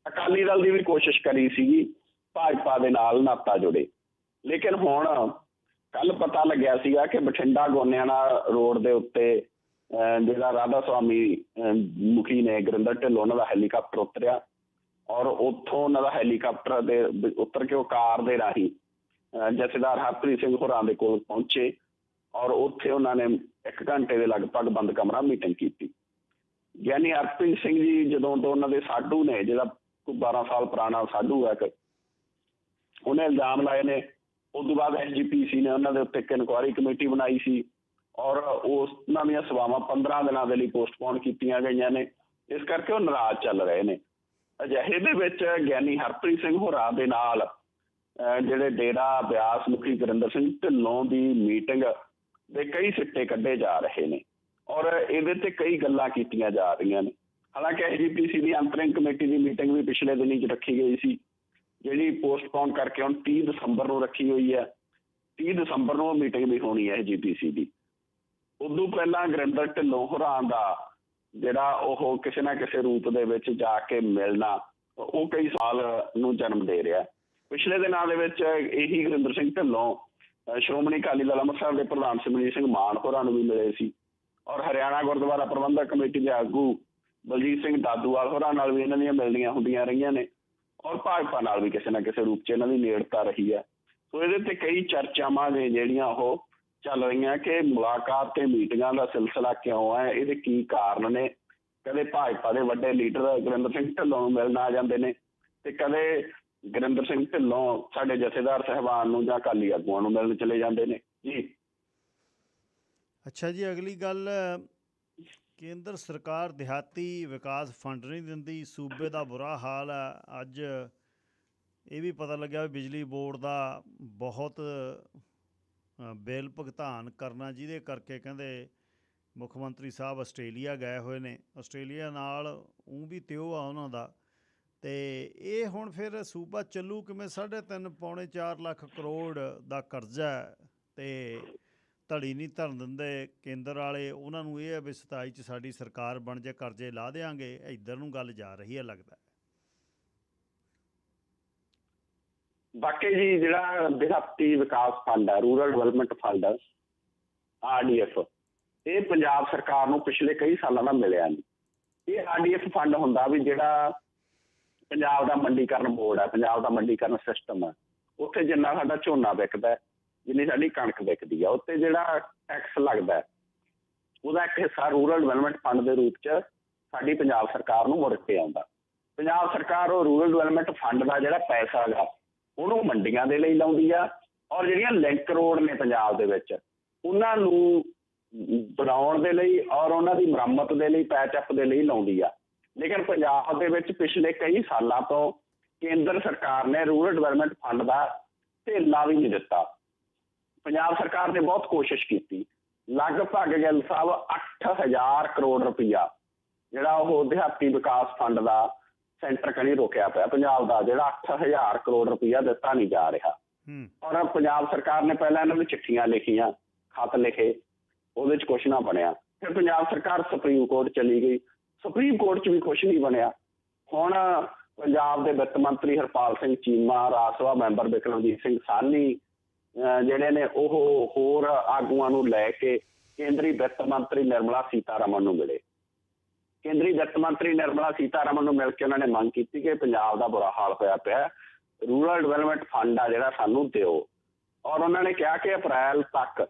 ਅਕਾਲੀ ਦਲ ਦੀ ਵੀ ਕੋਸ਼ਿਸ਼ ਕਰੀ ਸੀਗੀ, ਭਾਜਪਾ ਦੇ ਨਾਲ ਨਾਤਾ ਜੁੜੇ। ਲੇਕਿਨ ਹੁਣ ਕੱਲ ਪਤਾ ਲੱਗਿਆ ਸੀਗਾ ਕਿ ਬਠਿੰਡਾ ਗੋਨਿਆਣਾ ਰੋਡ ਦੇ ਉੱਤੇ ਜਿਹੜਾ ਰਾਧਾ ਸੁਆਮੀ ਮੁਖੀ ਨੇ ਗੁਰਿੰਦਰ ਢਿੱਲੋਂ ਦਾ ਹੈਲੀਕਾਪਟਰ ਉਤਰਿਆ। ਔਰ ਉੱਥੋਂ ਉਹਨਾਂ ਦਾ ਹੈਲੀਕਾਪਟਰ ਦੇ, ਉਤਰ ਕੇ ਉਹ ਕਾਰ ਦੇ ਰਾਹੀਂ ਜਥੇਦਾਰ ਹਰਪ੍ਰੀਤ ਸਿੰਘ ਹੋਰਾਂ ਦੇ ਕੋਲ ਪਹੁੰਚੇ ਔਰ ਉੱਥੇ ਉਹਨਾਂ ਨੇ 1 ਘੰਟੇ ਦੇ ਲਗਭਗ ਬੰਦ ਕਮਰਾ ਮੀਟਿੰਗ ਕੀਤੀ। ਗਿਆਨੀ ਹਰਪ੍ਰੀਤ ਸਿੰਘ ਜੀ ਜਦੋਂ ਤੋਂ ਉਹਨਾਂ ਦੇ ਸਾਡੂ ਨੇ ਜਿਹੜਾ 12 ਸਾਲ ਪੁਰਾਣਾ ਸਾਡੂ ਹੈ ਉਹਨੇ ਇਲਜ਼ਾਮ ਲਾਏ ਨੇ। ਉਸ ਤੋਂ ਬਾਅਦ ਐਸਜੀਪੀਸੀ ਨੇ ਉਹਨਾਂ ਦੇ ਉੱਤੇ ਇੱਕ ਇਨਕੁਆਇਰੀ ਕਮੇਟੀ ਬਣਾਈ ਸੀ ਔਰ ਉਸ, ਉਹਨਾਂ ਦੀਆਂ ਸੇਵਾਵਾਂ 15 ਦਿਨਾਂ ਦੇ ਲਈ ਪੋਸਟਪੋਨ ਕੀਤੀਆਂ ਗਈਆਂ ਨੇ। ਇਸ ਕਰਕੇ ਉਹ ਨਾਰਾਜ਼ ਚੱਲ ਰਹੇ ਨੇ। ਅਜਿਹੇ ਦੇ ਵਿੱਚ ਗਿਆਨੀ ਹਰਪ੍ਰੀਤ ਸਿੰਘ ਹੋਰਾਂ ਦੇ ਨਾਲ ਜਿਹੜੇ ਡੇਰਾ ਬਿਆਸ ਮੁਖੀ ਗੁਰਿੰਦਰ ਸਿੰਘ ਢਿੱਲੋਂ ਦੀ ਮੀਟਿੰਗ ਦੇ ਕਈ ਸਿੱਟੇ ਕੱਢੇ ਜਾ ਰਹੇ ਨੇ ਔਰ ਇਹਦੇ ਤੇ ਕਈ ਗੱਲਾਂ ਕੀਤੀਆਂ ਜਾ ਰਹੀਆਂ ਨੇ। ਹਾਲਾਂਕਿ ਐਸਜੀਪੀਸੀ ਦੀ ਅੰਤਰਿੰਗ ਕਮੇਟੀ ਦੀ ਮੀਟਿੰਗ ਵੀ ਪਿਛਲੇ ਦਿਨੀ ਚ ਰੱਖੀ ਗਈ ਸੀ। ਜਿਹੜੀ ਪੋਸਟਪੋਨ ਕਰਕੇ ਹੁਣ 30 ਦਸੰਬਰ ਨੂੰ ਰੱਖੀ ਹੋਈ ਹੈ। 30 ਦਸੰਬਰ ਨੂੰ ਮੀਟਿੰਗ ਵੀ ਹੋਣੀ ਹੈ ਜੀਪੀਸੀ ਦੀ। ਉਦੋਂ ਪਹਿਲਾਂ ਗੁਰਿੰਦਰ ਢਿੱਲੋਂ ਹੋਰਾਂ ਦਾ ਜਿਹੜਾ ਉਹ ਕਿਸੇ ਨਾ ਕਿਸੇ ਰੂਪ ਦੇ ਵਿੱਚ ਜਾ ਕੇ ਮਿਲਣਾ, ਉਹ ਕਈ ਸਾਲ ਨੂੰ ਜਨਮ ਦੇ ਰਿਹਾ। ਪਿਛਲੇ ਦਿਨਾਂ ਦੇ ਵਿੱਚ ਇਹੀ ਗੁਰਿੰਦਰ ਸਿੰਘ ਢਿੱਲੋਂ ਸ਼੍ਰੋਮਣੀ ਅਕਾਲੀ ਦਲ ਅੰਮ੍ਰਿਤਸਰ ਦੇ ਪ੍ਰਧਾਨ ਸਿਮਰਜੀਤ ਸਿੰਘ ਮਾਨ ਹੋਰਾਂ ਨੂੰ ਵੀ ਮਿਲੇ ਸੀ ਔਰ ਹਰਿਆਣਾ ਗੁਰਦੁਆਰਾ ਪ੍ਰਬੰਧਕ ਕਮੇਟੀ ਦੇ ਆਗੂ ਬਲਜੀਤ ਸਿੰਘ ਦਾਦੂਵਾਲ ਹੋਰਾਂ ਨਾਲ ਵੀ ਇਹਨਾਂ ਦੀਆਂ ਮਿਲਣੀਆਂ ਹੁੰਦੀਆਂ ਰਹੀਆਂ ਨੇ ਔਰ ਭਾਜਪਾ ਨਾਲ ਵੀ ਕਿਸੇ ਨਾ ਕਿਸੇ ਰੂਪ 'ਚ ਇਹਨਾਂ ਦੀ ਨੇੜਤਾ ਰਹੀ ਹੈ। ਸੋ ਇਹਦੇ ਤੇ ਕਈ ਚਰਚਾਵਾਂ ਨੇ ਜਿਹੜੀਆਂ ਉਹ ਚੱਲ ਰਹੀਆਂ ਕਿ ਮੁਲਾਕਾਤ ਤੇ ਮੀਟਿੰਗਾਂ ਦਾ ਸਿਲਸਿਲਾ ਕਿਉਂ ਹੈ, ਇਹਦੇ ਕੀ ਕਾਰਨ ਨੇ? ਕਦੇ ਭਾਜਪਾ ਦੇ ਵੱਡੇ ਲੀਡਰ ਗੁਰਿੰਦਰ ਸਿੰਘ ਢਿੱਲੋਂ ਨੂੰ ਮਿਲਣ ਆ ਜਾਂਦੇ ਨੇ ਤੇ ਕਦੇ ਗੁਰਿੰਦਰ ਸਿੰਘ ਢਿੱਲੋਂ ਸਾਡੇ ਜਥੇਦਾਰ ਸਹਿਬਾਨ ਨੂੰ ਜਾਂ ਅਕਾਲੀ ਆਗੂਆਂ ਨੂੰ ਮਿਲਣ ਚਲੇ ਜਾਂਦੇ ਨੇ। ਜੀ। ਅੱਛਾ ਜੀ, ਅਗਲੀ ਗੱਲ, ਕੇਂਦਰ ਸਰਕਾਰ ਦਿਹਾਤੀ ਵਿਕਾਸ ਫੰਡ ਨਹੀਂ ਦਿੰਦੀ, ਸੂਬੇ ਦਾ ਬੁਰਾ ਹਾਲ ਹੈ। ਅੱਜ ਇਹ ਵੀ ਪਤਾ ਲੱਗਿਆ ਵੀ ਬਿਜਲੀ ਬੋਰਡ ਦਾ ਬਹੁਤ ਬਿੱਲ ਭੁਗਤਾਨ ਕਰਨਾ ਜਿਹਦੇ ਕਰਕੇ ਕਹਿੰਦੇ ਮੁੱਖ ਮੰਤਰੀ ਸਾਹਿਬ ਆਸਟ੍ਰੇਲੀਆ ਗਏ ਹੋਏ ਨੇ। ਆਸਟ੍ਰੇਲੀਆ ਨਾਲ ਉਹ ਵੀ ਤਿਉ ਆ ਉਹਨਾਂ ਦਾ। ਤੇ ਇਹ ਹੁਣ ਫਿਰ ਸੂਬਾ ਚੱਲੂ ਕਿਵੇਂ? 3.5 ਪੌਣੇ 4 ਲੱਖ ਕਰੋੜ ਦਾ ਕਰਜ਼ਾ ਤੇ ਧੜੀ ਨਹੀਂ ਧਰਨ ਦਿੰਦੇ। ਕੇਂਦਰ ਵਾਲੇ ਉਹਨਾਂ ਨੂੰ ਇਹ ਹੈ ਵੀ 27 ਚ ਸਾਡੀ ਸਰਕਾਰ ਬਣ ਜੇ, ਕਰਜ਼ੇ ਲਾ ਦੇਾਂਗੇ ਇੱਧਰ ਨੂੰ ਗੱਲ ਜਾ ਰਹੀ ਹੈ ਲੱਗਦਾ ਬਾਕੀ ਜੀ ਜਿਹੜਾ ਦਿਹਾਤੀ ਵਿਕਾਸ ਫੰਡ ਹੈ ਰੂਰਲ ਡਿਵੈਲਪਮੈਂਟ ਫੰਡ ਆਰਡੀਐਫ ਇਹ ਪੰਜਾਬ ਸਰਕਾਰ ਨੂੰ ਪਿਛਲੇ ਕਈ ਸਾਲਾਂ ਦਾ ਮਿਲਿਆ ਨਹੀਂ। ਇਹ ਆਰਡੀਐਫ ਫੰਡ ਹੁੰਦਾ ਵੀ ਜਿਹੜਾ ਪੰਜਾਬ ਦਾ ਮੰਡੀਕਰਨ ਬੋਰਡ ਹੈ, ਪੰਜਾਬ ਦਾ ਮੰਡੀਕਰਨ ਸਿਸਟਮ ਹੈ। ਉੱਥੇ ਜਿੰਨਾ ਸਾਡਾ ਝੋਨਾ ਵਿਕਦਾ ਜਿੰਨੀ ਸਾਡੀ ਕਣਕ ਵਿਕਦੀ ਆ ਉੱਤੇ ਜਿਹੜਾ ਟੈਕਸ ਲੱਗਦਾ ਉਹਦਾ ਇੱਕ ਹਿੱਸਾ ਰੂਰਲ ਡਿਵੈਲਪਮੈਂਟ ਫੰਡ ਦੇ ਰੂਪ 'ਚ ਸਾਡੀ ਪੰਜਾਬ ਸਰਕਾਰ ਨੂੰ ਮੁੜ ਕੇ ਆਉਂਦਾ। ਪੰਜਾਬ ਸਰਕਾਰ ਉਹ ਰੂਰਲ ਡਿਵੈਲਪਮੈਂਟ ਫੰਡ ਦਾ ਜਿਹੜਾ ਪੈਸਾ ਹੈਗਾ ਉਹਨੂੰ ਮੰਡੀਆਂ ਦੇ ਲਈ ਲਾਉਂਦੀ ਆ ਔਰ ਜਿਹੜੀਆਂ ਲਿੰਕ ਰੋਡ ਨੇ ਪੰਜਾਬ ਦੇ ਵਿੱਚ, ਉਹਨਾਂ ਨੂੰ ਬਣਾਉਣ ਦੇ ਲਈ ਔਰ ਉਹਨਾਂ ਦੀ ਮੁਰੰਮਤ ਦੇ ਲਈ ਪੈਚ ਅਪ ਦੇ ਲਈ ਲਾਉਂਦੀ ਆ। ਲੇਕਿਨ ਪੰਜਾਬ ਦੇ ਵਿੱਚ ਪਿਛਲੇ ਕਈ ਸਾਲਾਂ ਤੋਂ ਕੇਂਦਰ ਸਰਕਾਰ ਨੇ ਰੂਰਲ ਡਿਵੈਲਪਮੈਂਟ ਫੰਡ ਦਾ ਢੇਲਾ ਵੀ ਨਹੀਂ ਦਿੱਤਾ। ਪੰਜਾਬ ਸਰਕਾਰ ਨੇ ਬਹੁਤ ਕੋਸ਼ਿਸ਼ ਕੀਤੀ। ਲਗਭਗ ਗਿੱਲ ਸਾਹਿਬ 8000 ਕਰੋੜ ਰੁਪਈਆ ਜਿਹੜਾ ਉਹ ਦਿਹਾਤੀ ਵਿਕਾਸ ਫੰਡ ਦਾ ਸੈਂਟਰ ਕਣੀ ਰੋਕਿਆ ਪਿਆ। ਪੰਜਾਬ ਦਾ ਜਿਹੜਾ 8000 ਕਰੋੜ ਰੁਪਈਆ ਦਿੱਤਾ ਨਹੀਂ ਜਾ ਰਿਹਾ। ਔਰ ਪੰਜਾਬ ਸਰਕਾਰ ਨੇ ਪਹਿਲਾਂ ਇਹਨਾਂ ਨੂੰ ਚਿੱਠੀਆਂ ਲਿਖੀਆਂ ਖਤ ਲਿਖੇ ਉਹਦੇ ਚ ਕੁਛ ਨਾ ਬਣਿਆ। ਫਿਰ ਪੰਜਾਬ ਸਰਕਾਰ ਸੁਪਰੀਮ ਕੋਰਟ ਚਲੀ ਗਈ। ਸੁਪਰੀਮ ਕੋਰਟ ਚ ਵੀ ਕੁਛ ਨਹੀਂ ਬਣਿਆ। ਹੁਣ ਪੰਜਾਬ ਦੇ ਵਿੱਤ ਮੰਤਰੀ ਹਰਪਾਲ ਸਿੰਘ ਚੀਮਾ, ਰਾਜ ਸਭਾ ਮੈਂਬਰ ਬਿਕਰਮਜੀਤ ਸਿੰਘ ਸਾਹਨੀ ਜਿਹੜੇ ਨੇ ਉਹ ਹੋਰ ਆਗੂਆਂ ਨੂੰ ਲੈ ਕੇ ਕੇਂਦਰੀ ਵਿੱਤ ਮੰਤਰੀ ਨਿਰਮਲਾ ਸੀਤਾਰਮਨ ਨੂੰ ਮਿਲੇ। ਕੇਂਦਰੀ ਵਿੱਤ ਮੰਤਰੀ ਨਿਰਮਲਾ ਸੀਤਾਰਮਨ ਨੂੰ ਮਿਲ ਕੇ ਉਹਨਾਂ ਨੇ ਮੰਗ ਕੀਤੀ ਕਿ ਪੰਜਾਬ ਦਾ ਬੁਰਾ ਹਾਲ ਹੋਇਆ ਪਿਆ ਰੂਰਲ ਡਿਵੈਲਪਮੈਂਟ ਫੰਡ ਆ ਜਿਹੜਾ ਸਾਨੂੰ ਦਿਓ। ਔਰ ਉਹਨਾਂ ਨੇ ਕਿਹਾ ਕਿ ਅਪ੍ਰੈਲ ਤੱਕ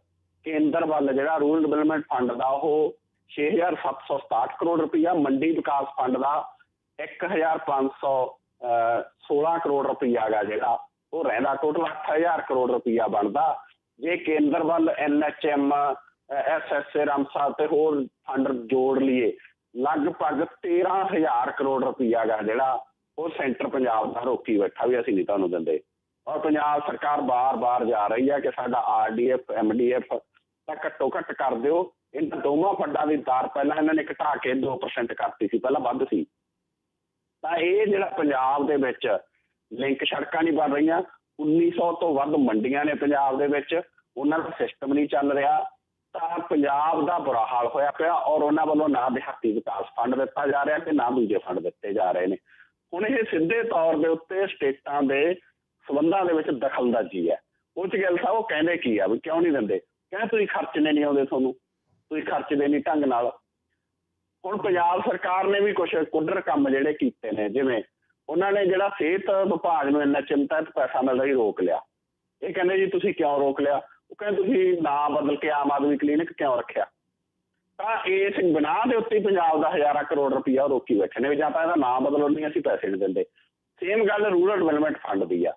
ਕੇਂਦਰ ਵੱਲ ਜਿਹੜਾ ਰੂਰਲ ਡਿਵੈਲਪਮੈਂਟ ਫੰਡ ਦਾ ਉਹ 6767 ਕਰੋੜ ਰੁਪਈਆ, ਮੰਡੀ ਵਿਕਾਸ ਫੰਡ ਦਾ 1516 ਕਰੋੜ ਰੁਪਈਆ ਹੈਗਾ ਜਿਹੜਾ, ਉਹ ਰਹਿੰਦਾ ਟੋਟਲ 8000 ਕਰੋੜ ਰੁਪਇਆ ਬਣਦਾ। ਜੇ ਕੇਂਦਰ ਵੱਲ ਐਨਐਚਐਮ ਐਸਐਸਏ ਰਾਮਸਰ ਤੇ ਹੋਰ ਫੰਡ ਜੋੜ ਲਈਏ, ਲਗਭਗ 13000 ਕਰੋੜ ਰੁਪਈਆ ਹੈਗਾ ਜਿਹੜਾ, ਉਹ ਸੈਂਟਰ ਪੰਜਾਬ ਦਾ ਰੋਕੀ ਬੈਠਾ ਵੀ ਅਸੀਂ ਨਹੀਂ ਤੁਹਾਨੂੰ ਦਿੰਦੇ। ਔਰ ਪੰਜਾਬ ਸਰਕਾਰ ਬਾਰ-ਬਾਰ ਜਾ ਰਹੀ ਹੈ ਕਿ ਸਾਡਾ ਆਰਡੀਐਫ ਐਮਡੀਐਫ ਤਾਂ ਘੱਟੋ ਘੱਟ ਕਰ ਦਿਓ। ਇਹਨਾਂ ਦੋਵਾਂ ਫੰਡਾਂ ਦੀ ਤਾਰ ਪਹਿਲਾਂ ਇਹਨਾਂ ਨੇ ਘਟਾ ਕੇ 2% ਕਰਤੀ ਸੀ, ਪਹਿਲਾਂ ਵੱਧ ਸੀ। ਤਾਂ ਇਹ ਜਿਹੜਾ ਪੰਜਾਬ ਦੇ ਵਿੱਚ ਲਿੰਕ ਸੜਕਾਂ ਨਹੀਂ ਬਣ ਰਹੀਆਂ 1900 ਤੋਂ ਵੱਧ ਮੰਡੀਆਂ ਨੇ ਪੰਜਾਬ ਦੇ ਵਿੱਚ, ਉਹਨਾਂ ਦਾ ਸਿਸਟਮ ਨਹੀਂ ਚੱਲ ਰਿਹਾ। ਤਾਂ ਪੰਜਾਬ ਦਾ ਬੁਰਾ ਹਾਲ ਹੋਇਆ ਪਿਆ ਔਰ ਉਹਨਾਂ ਵੱਲੋਂ ਨਾ ਦਿਹਾਤੀ ਵਿਕਾਸ ਫੰਡ ਦਿੱਤਾ ਜਾ ਰਿਹਾ ਤੇ ਨਾ ਦੂਜੇ ਫੰਡ ਦਿੱਤੇ ਜਾ ਰਹੇ ਨੇ। ਹੁਣ ਇਹ ਸਿੱਧੇ ਤੌਰ ਦੇ ਉੱਤੇ ਸਟੇਟਾਂ ਦੇ ਸਬੰਧਾਂ ਦੇ ਵਿੱਚ ਦਖਲਅੰਦਾਜ਼ੀ ਹੈ। ਉਹ ਚ ਗੱਲ ਸਾਹਿਬ ਉਹ ਕਹਿੰਦੇ ਕੀ ਆ ਵੀ ਕਿਉਂ ਨਹੀਂ ਦਿੰਦੇ? ਕਹਿੰਦੇ ਤੁਸੀਂ ਖਰਚਣੇ ਨਹੀਂ ਆਉਂਦੇ ਤੁਹਾਨੂੰ? ਤੁਸੀਂ ਖਰਚਦੇ ਨਹੀਂ ਢੰਗ ਨਾਲ। ਹੁਣ ਪੰਜਾਬ ਸਰਕਾਰ ਨੇ ਵੀ ਕੁਝ ਕੁੱਡਰ ਕੰਮ ਜਿਹੜੇ ਕੀਤੇ ਨੇ, ਜਿਵੇਂ ਉਹਨਾਂ ਨੇ ਜਿਹੜਾ ਸਿਹਤ ਵਿਭਾਗ ਨੂੰ ਇੰਨਾ ਚਿੰਤਤ ਪੈਸਾ ਮਿਲਦਾ ਹੀ ਰੋਕ ਲਿਆ। ਇਹ ਕਹਿੰਦੇ ਜੀ, ਤੁਸੀਂ ਕਿਉਂ ਰੋਕ ਲਿਆ? ਉਹ ਕਹਿੰਦੇ, ਤੁਸੀਂ ਨਾਂ ਬਦਲ ਕੇ ਆਮ ਆਦਮੀ ਕਲੀਨਿਕ ਕਿਉਂ ਰੱਖਿਆ? ਤਾਂ ਇਸ ਬਿਨਾਹ ਦੇ ਉੱਤੇ ਪੰਜਾਬ ਦਾ ਹਜ਼ਾਰਾਂ ਕਰੋੜ ਰੁਪਇਆ ਰੋਕੀ ਬੈਠੇ ਨੇ ਜਾਂ ਤਾਂ ਇਹਦਾ ਨਾਂ ਬਦਲੋ ਨਹੀਂ ਅਸੀਂ ਪੈਸੇ ਨਹੀਂ ਦਿੰਦੇ। ਸੇਮ ਗੱਲ ਰੂਰਲ ਡਿਵੈਲਪਮੈਂਟ ਫੰਡ ਦੀ ਆ।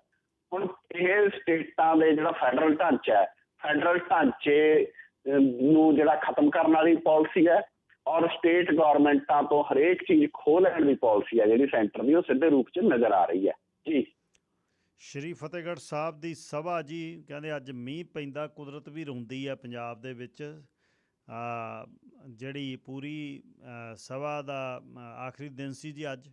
ਹੁਣ ਇਹ ਸਟੇਟਾਂ ਦੇ ਜਿਹੜਾ ਫੈਡਰਲ ਢਾਂਚਾ ਹੈ ਫੈਡਰਲ ਢਾਂਚੇ ਨੂੰ ਜਿਹੜਾ ਖਤਮ ਕਰਨ ਵਾਲੀ ਪਾਲਿਸੀ ਹੈ ਔਰ ਸਟੇਟ ਗਵਰਨਮੈਂਟਾਂ ਤੋਂ ਹਰੇਕ ਚੀਜ਼ ਖੋਹ ਲੈਣ ਦੀ ਪਾਲਿਸੀ ਹੈ ਜਿਹੜੀ ਸੈਂਟਰ ਦੀ ਉਹ ਸਿੱਧੇ ਰੂਪ 'ਚ ਨਜ਼ਰ ਆ ਰਹੀ ਹੈ। ਜੀ। ਸ਼੍ਰੀ ਫਤਿਹਗੜ੍ਹ ਸਾਹਿਬ ਦੀ ਸਭਾ ਜੀ ਕਹਿੰਦੇ ਅੱਜ ਮੀਂਹ ਪੈਂਦਾ ਕੁਦਰਤ ਵੀ ਰੋਂਦੀ ਹੈ ਪੰਜਾਬ ਦੇ ਵਿੱਚ। ਆ ਜਿਹੜੀ ਪੂਰੀ ਸਭਾ ਦਾ ਆਖਰੀ ਦਿਨ ਸੀ ਜੀ ਅੱਜ।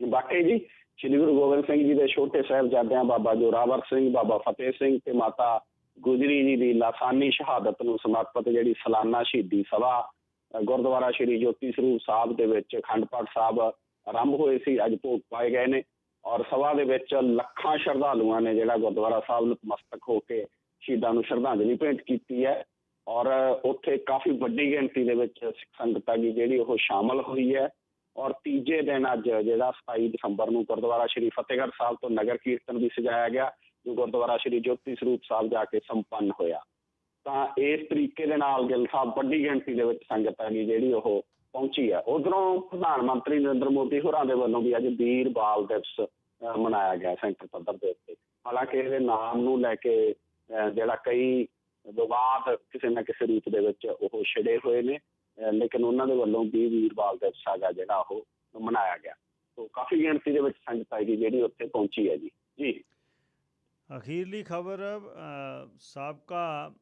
ਵਾਕਈ ਜੀ ਸ੍ਰੀ ਗੁਰੂ ਗੋਬਿੰਦ ਸਿੰਘ ਜੀ ਦੇ ਛੋਟੇ ਸਾਹਿਬਜ਼ਾਦਿਆਂ ਬਾਬਾ ਜੋਰਾਵਰ ਸਿੰਘ ਬਾਬਾ ਫਤਿਹ ਸਿੰਘ ਤੇ ਮਾਤਾ ਗੁਜਰੀ ਜੀ ਦੀ ਲਾਸਾਨੀ ਸ਼ਹਾਦਤ ਨੂੰ ਸਮਰਪਿਤ ਜਿਹੜੀ ਸਾਲਾਨਾ ਸ਼ਹੀਦੀ ਸਭਾ ਗੁਰਦੁਆਰਾ ਸ੍ਰੀ ਜੋਤੀ ਸਰੂਪ ਸਾਹਿਬ ਦੇ ਵਿੱਚ ਅਖੰਡ ਪਾਠ ਸਾਹਿਬ ਆਰੰਭ ਹੋਏ ਸੀ, ਅੱਜ ਭੋਗ ਪਾਏ ਗਏ ਨੇ ਔਰ ਸਭਾ ਦੇ ਵਿੱਚ ਲੱਖਾਂ ਸ਼ਰਧਾਲੂਆਂ ਨੇ ਜਿਹੜਾ ਗੁਰਦੁਆਰਾ ਸਾਹਿਬ ਨਤਮਸਤਕ ਹੋ ਕੇ ਸ਼ਹੀਦਾਂ ਨੂੰ ਸ਼ਰਧਾਂਜਲੀ ਭੇਂਟ ਕੀਤੀ ਹੈ ਔਰ ਉੱਥੇ ਕਾਫੀ ਵੱਡੀ ਗਿਣਤੀ ਦੇ ਵਿੱਚ ਸਿੱਖ ਸੰਗਤਾਂ ਦੀ ਜਿਹੜੀ ਉਹ ਸ਼ਾਮਲ ਹੋਈ ਹੈ ਔਰ ਤੀਜੇ ਦਿਨ ਅੱਜ ਜਿਹੜਾ 27 ਦਸੰਬਰ ਨੂੰ ਗੁਰਦੁਆਰਾ ਸ਼੍ਰੀ ਫਤਿਹਗੜ੍ਹ ਸਾਹਿਬ ਤੋਂ ਨਗਰ ਕੀਰਤਨ ਵੀ ਸਜਾਇਆ ਗਿਆ ਗੁਰਦੁਆਰਾ ਸ਼੍ਰੀ ਜੋਤੀ ਸਰੂਪ ਸਾਹਿਬ ਜਾ ਕੇ ਸੰਪੰਨ ਹੋਇਆ। ਤਾਂ ਇਸ ਤਰੀਕੇ ਦੇ ਨਾਲ ਗਿੱਲ ਸਾਹਿਬ ਵੱਡੀ ਗਿਣਤੀ ਦੇ ਵਿੱਚ ਸੰਗਤ ਹੈਗੀ ਜਿਹੜੀ ਉਹ ਪਹੁੰਚੀ ਹੈ ਉਧਰੋਂ ਪ੍ਰਧਾਨ ਮੰਤਰੀ ਨਰਿੰਦਰ ਮੋਦੀ ਹੋਰਾਂ ਦੇ ਵੱਲੋਂ ਵੀ ਅੱਜ ਵੀਰ ਬਾਲ ਦਿਵਸ ਮਨਾਇਆ ਗਿਆ ਸੈਂਟਰ ਪੱਧਰ ਦੇ ਉੱਤੇ। ਹਾਲਾਂਕਿ ਇਹਦੇ ਨਾਮ ਨੂੰ ਲੈ ਕੇ ਅਹ, ਜਿਹੜਾ ਕਈ ਵਿਵਾਦ ਕਿਸੇ ਨਾ ਕਿਸੇ ਰੂਪ ਦੇ ਵਿੱਚ ਉਹ ਛਿੜੇ ਹੋਏ ਨੇ ਲੇਕਿਨ ਉਹਨਾਂ ਦੇ ਵੱਲੋਂ ਵੀ ਵੀਰ ਬਾਲ ਦਿਵਸ ਹੈਗਾ ਜਿਹੜਾ ਉਹ ਮਨਾਇਆ ਗਿਆ। ਸੋ ਕਾਫੀ ਗਿਣਤੀ ਦੇ ਵਿੱਚ ਸੰਗਤ ਆਈ ਜਿਹੜੀ ਉੱਥੇ ਪਹੁੰਚੀ ਹੈ ਜੀ। ਜੀ। ਅਖੀਰਲੀ ਖਬਰ ਸਾਬਕਾ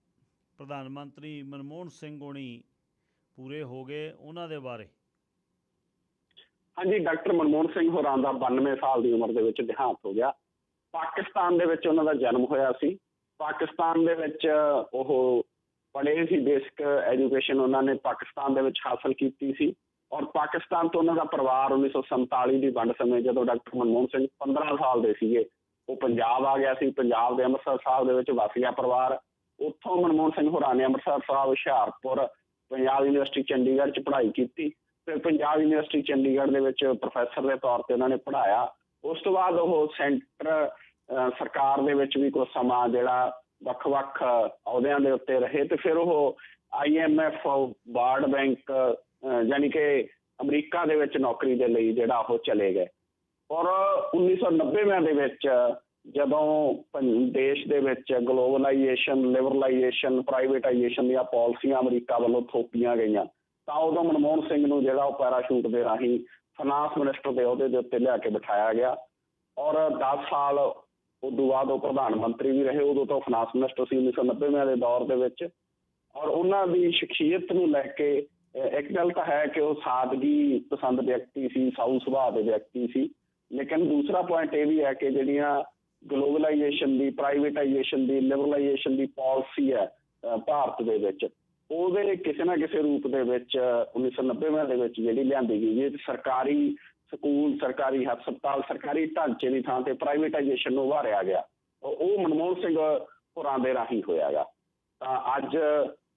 ਪ੍ਰਧਾਨ ਮੰਤਰੀ ਮਨਮੋਹਨ ਸਿੰਘ ਹੋਣੀ ਪੂਰੇ ਹੋ ਗਏ ਉਹਨਾਂ ਦੇ ਬਾਰੇ। ਹਾਂਜੀ, ਡਾਕਟਰ ਮਨਮੋਹਨ ਸਿੰਘ ਹੋਰਾਂ ਦਾ 92 ਸਾਲ ਦੀ ਉਮਰ ਦੇ ਵਿੱਚ ਦੇਹਾਂਤ ਹੋ ਗਿਆ। ਪਾਕਿਸਤਾਨ ਦੇ ਵਿੱਚ ਉਹਨਾਂ ਦਾ ਜਨਮ ਹੋਇਆ ਸੀ। ਪਾਕਿਸਤਾਨ ਦੇ ਵਿੱਚ ਉਹ ਪੜ੍ਹੇ ਸੀ, ਬੇਸਿਕ ਐਜੂਕੇਸ਼ਨ ਉਹਨਾਂ ਨੇ ਪਾਕਿਸਤਾਨ ਦੇ ਵਿੱਚ ਹਾਸਲ ਕੀਤੀ ਸੀ ਔਰ ਪਾਕਿਸਤਾਨ ਤੋਂ ਉਹਨਾਂ ਦਾ ਪਰਿਵਾਰ 1947 ਦੀ ਵੰਡ ਸਮੇਂ ਜਦੋਂ ਡਾਕਟਰ ਮਨਮੋਹਨ ਸਿੰਘ 15 ਸਾਲ ਦੇ ਸੀਗੇ ਉਹ ਪੰਜਾਬ ਆ ਗਿਆ ਸੀ, ਪੰਜਾਬ ਦੇ ਅੰਮ੍ਰਿਤਸਰ ਸਾਹਿਬ ਦੇ ਵਿੱਚ ਵਸ ਗਿਆ ਪਰਿਵਾਰ। ਉੱਥੋਂ ਮਨਮੋਹਨ ਸਿੰਘ ਹੋਰਾਂ ਨੇ ਅੰਮ੍ਰਿਤਸਰ ਸਾਹਿਬ, ਹੁਸ਼ਿਆਰਪੁਰ, ਪੰਜਾਬ ਯੂਨੀਵਰਸਿਟੀ, ਚੰਡੀਗੜ੍ਹ 'ਚ ਪੜ੍ਹਾਈ ਕੀਤੀ। ਫਿਰ ਪੰਜਾਬ ਯੂਨੀਵਰਸਿਟੀ, ਚੰਡੀਗੜ੍ਹ ਦੇ ਵਿੱਚ ਪ੍ਰੋਫੈਸਰ ਦੇ ਤੌਰ ਤੇ ਉਹਨਾਂ ਨੇ ਪੜ੍ਹਾਇਆ। ਉਸ ਤੋਂ ਬਾਅਦ ਉਹ ਸੈਂਟਰ ਸਰਕਾਰ ਦੇ ਵਿੱਚ ਵੀ ਕੁਝ ਸਮਾਂ ਜਿਹੜਾ ਵੱਖ-ਵੱਖ ਅਹੁਦਿਆਂ ਦੇ ਉੱਤੇ ਰਹੇ ਤੇ ਫਿਰ ਉਹ ਆਈਐਮਐਫ ਵਰਲਡ ਬੈਂਕ ਯਾਨੀ ਕਿ ਅਮਰੀਕਾ ਦੇ ਵਿੱਚ ਨੌਕਰੀ ਦੇ ਲਈ ਜਿਹੜਾ ਉਹ ਚਲੇ ਗਏ। ਔਰ 1990 ਦੇ ਵਿੱਚ ਜਦੋਂ ਦੇਸ਼ ਦੇ ਵਿੱਚ ਗਲੋਬਲਾਈਜੇਸ਼ਨ, ਲਿਬਰਲਾਈਜੇਸ਼ਨ, ਪ੍ਰਾਈਵੇਟਾਈਜੇਸ਼ਨ ਦੀਆਂ ਪਾਲਿਸੀਆਂ ਅਮਰੀਕਾ ਵੱਲੋਂ ਥੋਪੀਆਂ ਗਈਆਂ, ਤਾਂ ਉਦੋਂ ਮਨਮੋਹਨ ਸਿੰਘ ਨੂੰ ਜਿਹੜਾ ਉਹ ਪੈਰਾਸ਼ੂਟ ਦੇ ਰਾਹੀਂ ਫਾਈਨਾਂਸ ਮਿਨਿਸਟਰ ਦੇ ਅਹੁਦੇ ਦੇ ਉੱਤੇ ਲਿਆ ਕੇ ਬਿਠਾਇਆ ਗਿਆ ਔਰ 10 ਸਾਲ ਉਦੋਂ ਬਾਅਦ ਉਹ ਪ੍ਰਧਾਨ ਮੰਤਰੀ ਵੀ ਰਹੇ, ਉਦੋਂ ਤੋਂ ਫਾਈਨਾਂਸ ਮਿਨਿਸਟਰ ਸੀ 1990 ਦੇ ਦੌਰ ਦੇ ਵਿੱਚ ਔਰ ਉਹਨਾਂ ਦੀ ਸ਼ਖਸੀਅਤ ਨੂੰ ਲੈ ਕੇ ਇੱਕ ਗੱਲ ਤਾਂ ਹੈ ਕਿ ਉਹ ਸਾਦਗੀ ਪਸੰਦ ਵਿਅਕਤੀ ਸੀ, ਸਾਊ ਸੁਭਾਅ ਦੇ ਵਿਅਕਤੀ ਸੀ। ਲੇਕਿਨ ਦੂਸਰਾ ਪੁਆਇੰਟ ਇਹ ਵੀ ਹੈ ਕਿ ਜਿਹੜੀਆਂ ਗਲੋਬਲਾਈਜੇਸ਼ਨ ਦੀ ਪ੍ਰਾਈਵੇਟਾਈਜੇਸ਼ਨ ਦੀ ਲਿਬਰਲਾਈਜੇਸ਼ਨ ਦੀ ਪਾਲਿਸੀ ਹੈ ਭਾਰਤ ਦੇ ਵਿੱਚ, ਉਹਦੇ ਕਿਸੇ ਨਾ ਕਿਸੇ ਰੂਪ ਦੇ ਵਿੱਚ 1990 ਦੇ ਵਿੱਚ ਜਿਹੜੀ ਲਿਆਂਦੀ ਗਈ ਇਹ ਸਰਕਾਰੀ ਸਕੂਲ, ਸਰਕਾਰੀ ਹਸਪਤਾਲ, ਸਰਕਾਰੀ ਢਾਂਚੇ ਦੀ ਥਾਂ ਤੇ ਪ੍ਰਾਈਵੇਟਾਈਜੇਸ਼ਨ ਨੂੰ ਉਭਾਰਿਆ ਗਿਆ। ਉਹ ਮਨਮੋਹਨ ਸਿੰਘ ਹੋਰਾਂ ਦੇ ਰਾਹੀਂ ਹੋਇਆਗਾ ਤਾਂ ਅੱਜ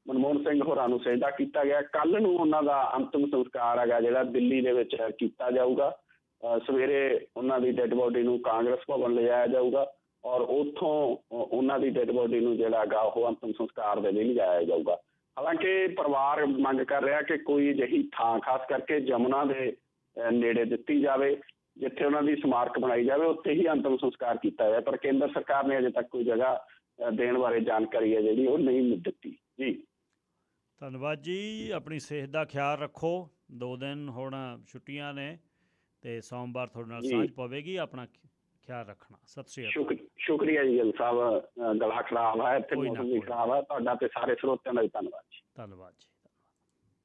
ਮਨਮੋਹਨ ਸਿੰਘ ਹੋਰਾਂ ਨੂੰ ਸਜਦਾ ਕੀਤਾ ਗਿਆ। ਕੱਲ ਨੂੰ ਉਹਨਾਂ ਦਾ ਅੰਤਿਮ ਸੰਸਕਾਰ ਹੈਗਾ, ਜਿਹੜਾ ਦਿੱਲੀ ਦੇ ਵਿੱਚ ਕੀਤਾ ਜਾਊਗਾ। ਸਵੇਰੇ ਉਹਨਾਂ ਦੀ ਡੈੱਡ ਬੋਡੀ ਨੂੰ ਕਾਂਗਰਸ ਭਵਨ ਲਿਜਾਇਆ ਜਾਊਗਾ ਔਰ ਉੱਥੋਂ ਉਹਨਾਂ ਦੀ ਡੈੱਡ ਬੋਡੀ ਨੂੰ ਜਿਹੜਾ ਹੈਗਾ ਉਹ ਅੰਤਿਮ ਸੰਸਕਾਰ ਦੇ ਲਈ ਲਿਜਾਇਆ ਜਾਊਗਾ। ਹਾਲਾਂਕਿ ਪਰਿਵਾਰ ਮੰਗ ਕਰ ਰਿਹਾ ਕਿ ਕੋਈ ਅਜਿਹੀ ਥਾਂ, ਖਾਸ ਕਰਕੇ ਜਮੁਨਾ ਦੇ ਨੇੜੇ ਦਿੱਤੀ ਜਾਵੇ, ਜਿੱਥੇ ਉਹਨਾਂ ਦੀ ਸਮਾਰਕ ਬਣਾਈ ਜਾਵੇ, ਉੱਥੇ ਹੀ ਅੰਤਮ ਸੰਸਕਾਰ ਕੀਤਾ ਜਾਵੇ। ਪਰ ਕੇਂਦਰ ਸਰਕਾਰ ਨੇ ਅਜੇ ਤੱਕ ਕੋਈ ਜਗ੍ਹਾ ਦੇਣ ਬਾਰੇ ਜਾਣਕਾਰੀ ਹੈ ਜਿਹੜੀ ਉਹ ਨਹੀਂ ਦਿੱਤੀ। ਜੀ। ਧੰਨਵਾਦ ਜੀ। ਆਪਣੀ ਸਿਹਤ ਦਾ ਖਿਆਲ ਰੱਖੋ। ਦੋ ਦਿਨ ਹੁਣ ਛੁੱਟੀਆਂ ਨੇ। ਤੇ ਸੋਮਵਾਰ ਤੁਹਾਡੇ ਨਾਲ। ਸਾਂਝ ਪਵੇਗੀ ਆਪਣਾ ਖਿਆਲ ਰੱਖਣਾ ਸਤਿ ਸ਼੍ਰੀ ਅਕਾਲ ਸ਼ੁਕਰ ਸ਼ੁਕਰੀਆ ਜੀ ਗਿੱਲ ਸਾਹਿਬ ਗਲਾ ਖਰਾਬ ਹੈ ਨਾ, ਮੌਸਮ ਵੀ। ਖਰਾਬ ਹੈ ਤੁਹਾਡਾ ਤੇ ਸਾਰੇ ਸਰੋਤਿਆਂ ਦਾ ਧੰਨਵਾਦ ਜੀ ਧੰਨਵਾਦ ਜੀ